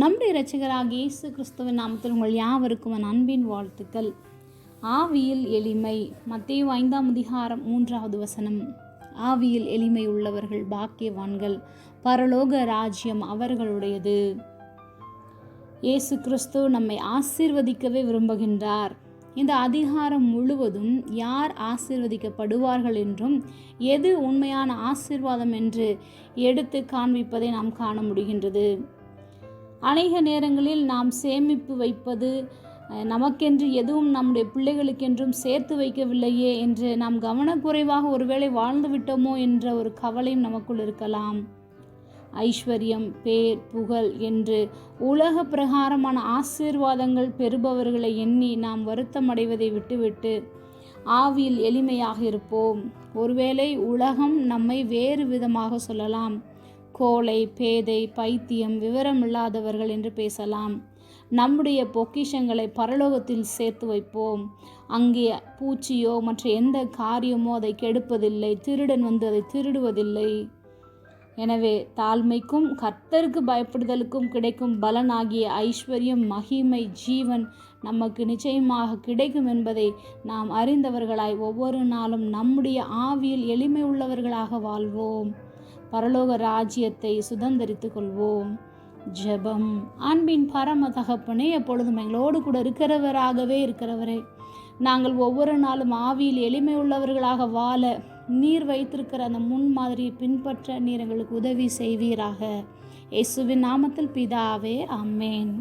நம்முடைய இரட்சகராக இயேசு கிறிஸ்துவின் நாமத்தில் உங்கள் யாவருக்கும் என் அன்பின் வாழ்த்துக்கள். ஆவியில் எளிமை. மத்தேயு ஐந்தாம் அதிகாரம் மூன்றாவது வசனம். ஆவியில் எளிமை உள்ளவர்கள் பாக்கியவான்கள். பரலோக ராஜ்யம் அவர்களுடையது. இயேசு கிறிஸ்து நம்மை ஆசீர்வதிக்கவே விரும்புகின்றார். இந்த அதிகாரம் முழுவதும் யார் ஆசீர்வதிக்கப்படுவார்கள் என்றும் எது உண்மையான ஆசீர்வாதம் என்று எடுத்து காண்பிப்பதை நாம் காண முடிகின்றது. அநேக நேரங்களில் நாம் சேமிப்பு வைப்பது நமக்கென்று எதுவும் நம்முடைய பிள்ளைகளுக்கென்றும் சேர்த்து வைக்கவில்லையே என்று நாம் கவனக்குறைவாக ஒருவேளை வாழ்ந்து விட்டோமோ என்ற ஒரு கவலையும் நமக்குள் இருக்கலாம். ஐஸ்வர்யம் பேர் புகழ் என்று உலக பிரகாரமான ஆசீர்வாதங்கள் பெறுபவர்களை எண்ணி நாம் வருத்தமடைவதை விட்டுவிட்டு ஆவியில் எளிமையாக இருப்போம். ஒருவேளை உலகம் நம்மை வேறு விதமாக சொல்லலாம். கோழை பேதை பைத்தியம் விவரமில்லாதவர்கள் என்று பேசலாம். நம்முடைய பொக்கிஷங்களை பரலோகத்தில் சேர்த்து வைப்போம். அங்கே பூச்சியோ மற்ற எந்த காரியமோ அதை கெடுப்பதில்லை. திருடன் வந்து அதை திருடுவதில்லை. எனவே தாழ்மைக்கும் கர்த்தருக்கு பயப்படுதலுக்கும் கிடைக்கும் பலனாகிய ஐஸ்வர்யம் மகிமை ஜீவன் நமக்கு நிச்சயமாக கிடைக்கும் என்பதை நாம் அறிந்தவர்களாய் ஒவ்வொரு நாளும் நம்முடைய ஆவியில் எளிமை உள்ளவர்களாக வாழ்வோம். பரலோக ராஜ்யத்தை சுதந்திரித்து கொள்வோம். ஜெபம். அன்பின் பரம தகப்பனே எப்பொழுதும் எங்களோடு கூட இருக்கிறவராகவே இருக்கிறவரே. நாங்கள் ஒவ்வொரு நாளும் ஆவியில் எளிமை உள்ளவர்களாக வாழ நீர் வைத்திருக்கிற அந்த முன்மாதிரியை பின்பற்ற நீர் எங்களுக்கு உதவி செய்வீராக. இயேசுவின் நாமத்தில் பிதாவே அம்மேன்